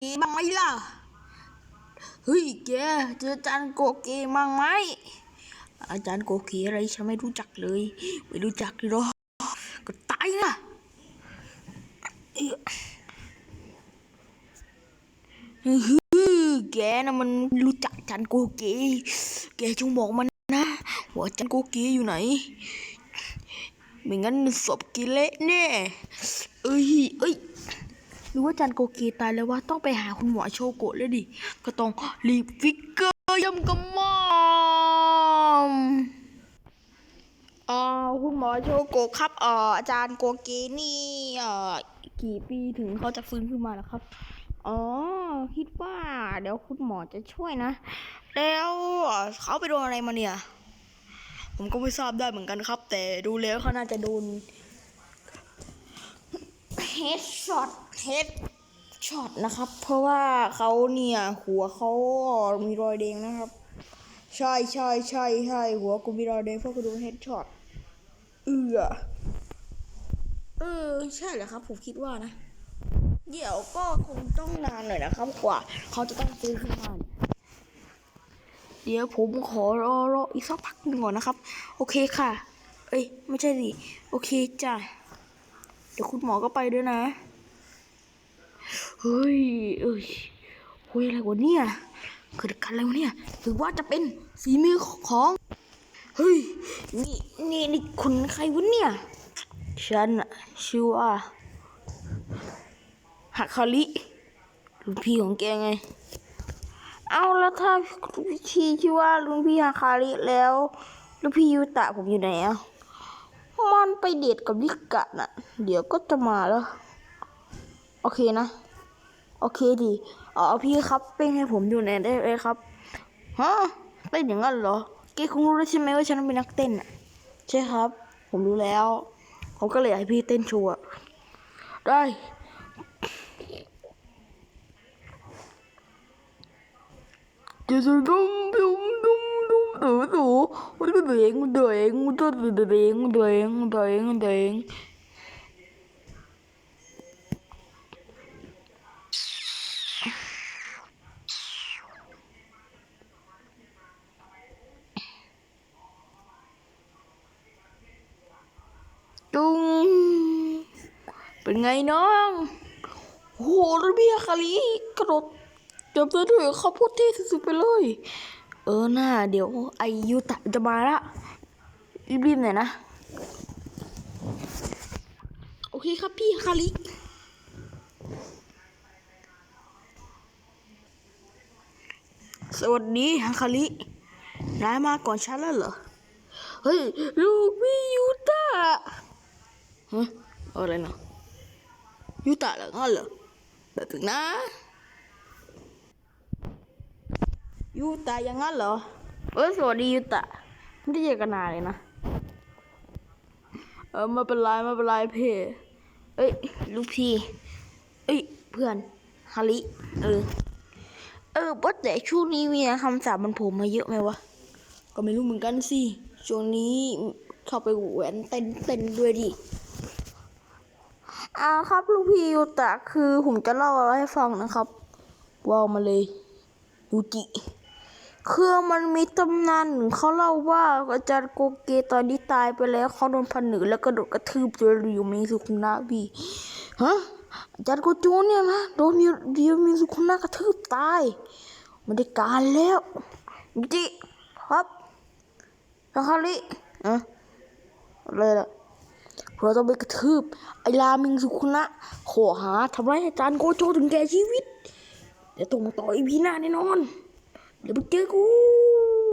บ้างไหมล่ะ เฮ้ยแกเจออาจารย์โกเกบ้างไหม อาจารย์โกเกอะไรฉันไม่รู้จักเลย ไม่รู้จักเลยหรอกก็ตายนะเอ้ยฮึ่มแกนะมันรู้จักอาจารย์โกเก แกจงบอกมันนะว่าอาจารย์โกเกอยู่ไหนไม่งั้นศพกิเละแน่ เอ้ยเอ้ย หรือว่าจันโกกีตายแล้วว่าต้องไปหาคุณหมอโชโกะเลยดิ ก็ต้องรีบฟิกเกอร์ยำกระหม่อมอ่าคุณหมอโชโกะครับเอ่ออาจารย์โกกีนี่เอ่อกี่ปีถึงเขาจะฟื้นขึ้นมาแล้วครับ อ๋อ คิดว่า เดี๋ยวคุณหมอจะช่วยนะ แล้วเขาไปโดนอะไรมาเนี่ย ผมก็ไม่ทราบได้เหมือนกันครับ แต่ดูแล้วเขาน่าจะโดน เฮดช็อตเฮดช็อตนะครับ เพราะว่าเขาเนี่ยหัวเขามีรอยแดงนะครับใช่ใช่ใช่ใช่หัวกูมีรอยแดงเพราะกูโดนเฮดช็อตเอือเออใช่เหรอครับ ผมคิดว่านะ เดี๋ยวก็คงต้องนานหน่อยนะครับ กว่า เขาจะต้องฟื้นขึ้นมาเนี่ยเดี๋ยวผมขอรอรออีกสักพักหนึ่งก่อนนะครับ โอเคค่ะ เอ้ยไม่ใช่ดิโอเคจ้ะ ดี๋ยวคุณหมอก็ไปด้วยนะ เฮ้ย เอ้ยเฮ้ยอะไรวะเนี่ยเกิดการอะไรวะเนี่ยหรือว่าจะเป็นฝีมือของ เฮ้ย นี่นี่นี่คุณใครวะเนี่ย ฉันชื่อว่าฮักคาริรุ่นพี่ของแกไง เอาแล้วถ้าพี่ชื่อว่ารุ่นพี่ฮักคาริแล้วรุ่นพี่ยูตะผมอยู่ไหนอะ เดทกับลิกะน่ะ เดี๋ยวก็จะมาแล้ว โอเคนะ โอเคดีอ๋อพี่ครับเป็นให้ผมอยู่ไหนได้เลยครับฮะเต้นอย่างนั้นเหรอเกคงรู้แล้วใช่ไหมว่าฉันเป็นนักเต้นอะ ใช่ครับ ผมรู้แล้ว ผมก็เลยให้พี่เต้นโชว์ได้จะสุดดุมดุมดุมดุมดูดู มันก็เด้งเด้งมันก็เด้งเด้งเด้งเด้งจุงเเออหน้าเดี๋ยวไอยูตะจะมาละรีบๆหน่อยนะ โอเคครับพี่คาริสวัสดีฮังคารินายมาก่อนฉันแล้วเหรอ เฮ้ย ลูกพี่ยูตะฮะอาอะไรนะยูตะเหรองั้นเหรอแบบถึงนะ ยูตะอย่างนั้นเหรอ เออสวัสดียูตะไม่ได้เจอกันนานเลยนะ เออไม่เป็นไรไม่เป็นไรพี่เอ้ยลูกพี่ เอ้ยเพื่อนฮาริเออ เออว่าแต่ช่วงนี้มีคำสาปมันโผล่มาเยอะไหมวะ ก็ไม่รู้เหมือนกันสิ ช่วงนี้เข้าไปแหวนเต้นเต้นด้วยดิอ่าครับลูกพี่ยูตะคือผมจะเล่าอะไรให้ฟังนะครับว่าวมาเลยยูจิ คือมันมีตำนานหนึ่งเขาเล่าว่าอาจารย์โกเกตอนที่ตายไปแล้วเขาโดนพันหนึ่งแล้วก็โดนกระทืบจนอยู่มีสุขุนาบีฮะอาจารย์โกโจเนี่ยนะโดนเดียวมีสุขุนากระทืบตายไม่ได้การแล้วจิครับแล้วคาริอะอะไรล่ะเราต้องไปกระทืบไอรามิงสุขุนะขอหาทำร้ายอาจารย์โกโจถึงแก่ชีวิตเดี๋ยวต้องมาต่ออีพีหน้าแน่นอน เดี๋ยวไปเจอกู